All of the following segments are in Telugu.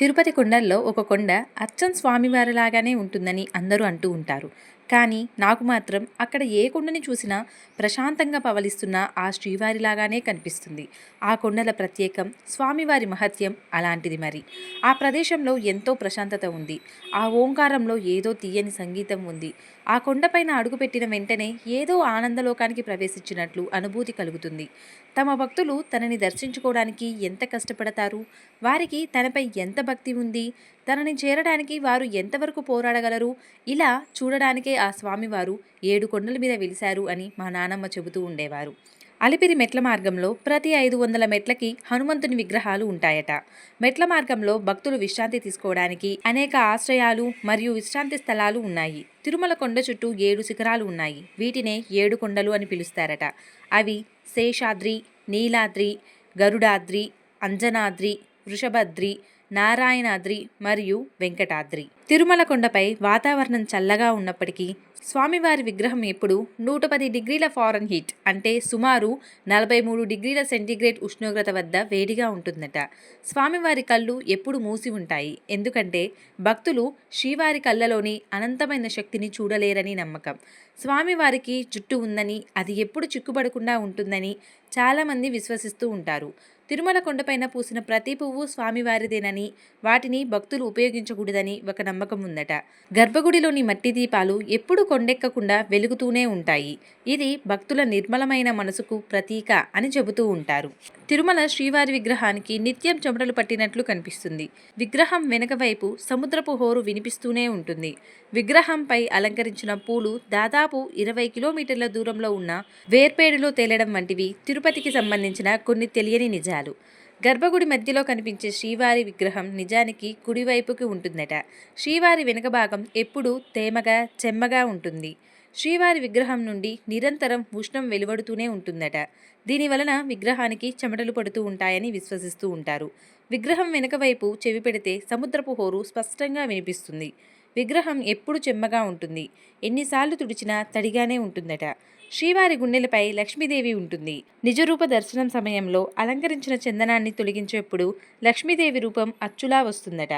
తిరుపతి కొండల్లో ఒక కొండ అచ్చం స్వామివారిలాగానే ఉంటుందని అందరూ అంటూ ఉంటారు. కానీ నాకు మాత్రం అక్కడ ఏ కొండని చూసినా ప్రశాంతంగా పవలిస్తున్న ఆ శ్రీవారిలాగానే కనిపిస్తుంది. ఆ కొండల ప్రత్యేకం స్వామివారి మహత్యం అలాంటిది మరి. ఆ ప్రదేశంలో ఎంతో ప్రశాంతత ఉంది. ఆ ఓంకారంలో ఏదో తీయని సంగీతం ఉంది. ఆ కొండపైన అడుగుపెట్టిన వెంటనే ఏదో ఆనందలోకానికి ప్రవేశించినట్లు అనుభూతి కలుగుతుంది. తమ భక్తులు తనని దర్శించుకోవడానికి ఎంత కష్టపడతారు? వారికి తనపై ఎంత భక్తి ఉంది? తనని చేరడానికి వారు ఎంతవరకు పోరాడగలరు? ఇలా చూడడానికే ఆ స్వామివారు ఏడు కొండల మీద వెలిశారు అని మా నానమ్మ చెబుతూ ఉండేవారు. అలిపిరి మెట్ల మార్గంలో ప్రతి ఐదు వందల మెట్లకి హనుమంతుని విగ్రహాలు ఉంటాయట. మెట్ల మార్గంలో భక్తులు విశ్రాంతి తీసుకోవడానికి అనేక ఆశ్రయాలు మరియు విశ్రాంతి స్థలాలు ఉన్నాయి. తిరుమల కొండ చుట్టూ ఏడు శిఖరాలు ఉన్నాయి. వీటినే ఏడు కొండలు అని పిలుస్తారట. అవి శేషాద్రి నీలాద్రి గరుడాద్రి అంజనాద్రి వృషభద్రి నారాయణాద్రి మరియు వెంకటాద్రి. తిరుమల కొండపై వాతావరణం చల్లగా ఉన్నప్పటికీ స్వామివారి విగ్రహం ఎప్పుడు నూట పది డిగ్రీల ఫారెన్ హీట్ అంటే సుమారు నలభై మూడు డిగ్రీల సెంటీగ్రేడ్ ఉష్ణోగ్రత వద్ద వేడిగా ఉంటుందట. స్వామివారి కళ్ళు ఎప్పుడు మూసి ఉంటాయి. ఎందుకంటే భక్తులు శ్రీవారి కళ్ళలోని అనంతమైన శక్తిని చూడలేరని నమ్మకం. స్వామివారికి జుట్టు ఉందని అది ఎప్పుడు చిక్కుపడకుండా ఉంటుందని చాలామంది విశ్వసిస్తూ ఉంటారు. తిరుమల కొండపైన పూసిన ప్రతి పువ్వు స్వామివారిదేనని వాటిని భక్తులు ఉపయోగించకూడదని ఒక నమ్మకం ఉందట. గర్భగుడిలోని మట్టి దీపాలు ఎప్పుడు కొండెక్కకుండా వెలుగుతూనే ఉంటాయి. ఇది భక్తుల నిర్మలమైన మనసుకు ప్రతీక అని చెబుతూ ఉంటారు. తిరుమల శ్రీవారి విగ్రహానికి నిత్యం చెమటలు పట్టినట్లు కనిపిస్తుంది. విగ్రహం వెనక వైపు సముద్రపు హోరు వినిపిస్తూనే ఉంటుంది. విగ్రహంపై అలంకరించిన పూలు దాదాపు ఇరవై కిలోమీటర్ల దూరంలో ఉన్న వేర్పేడులో తేలడం వంటివి తిరుపతికి సంబంధించిన కొన్ని తెలియని నిజాలు. గర్భగుడి మధ్యలో కనిపించే శ్రీవారి విగ్రహం నిజానికి కుడివైపుకి ఉంటుందట. శ్రీవారి వెనుక భాగం ఎప్పుడూ తేమగా చెమ్మగా ఉంటుంది. శ్రీవారి విగ్రహం నుండి నిరంతరం ఉష్ణం వెలువడుతూనే ఉంటుందట. దీని వలన విగ్రహానికి చెమటలు పడుతూ ఉంటాయని విశ్వసిస్తూ ఉంటారు. విగ్రహం వెనుక వైపు చెవి పెడితే సముద్రపు హోరు స్పష్టంగా వినిపిస్తుంది. విగ్రహం ఎప్పుడు చెమ్మగా ఉంటుంది. ఎన్నిసార్లు తుడిచినా తడిగానే ఉంటుందట. శ్రీవారి గుండెలపై లక్ష్మీదేవి ఉంటుంది. నిజరూప దర్శనం సమయంలో అలంకరించిన చందనాన్ని తొలగించేప్పుడు లక్ష్మీదేవి రూపం అచ్చులా వస్తుందట.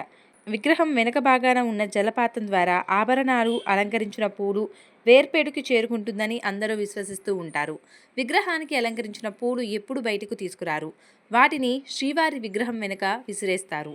విగ్రహం వెనక భాగాన ఉన్న జలపాతం ద్వారా ఆభరణాలు అలంకరించిన పూలు వేర్పేడుకి చేరుకుంటుందని అందరూ విశ్వసిస్తూ ఉంటారు. విగ్రహానికి అలంకరించిన పూలు ఎప్పుడు బయటకు తీసుకురారు? వాటిని శ్రీవారి విగ్రహం వెనుక విసిరేస్తారు.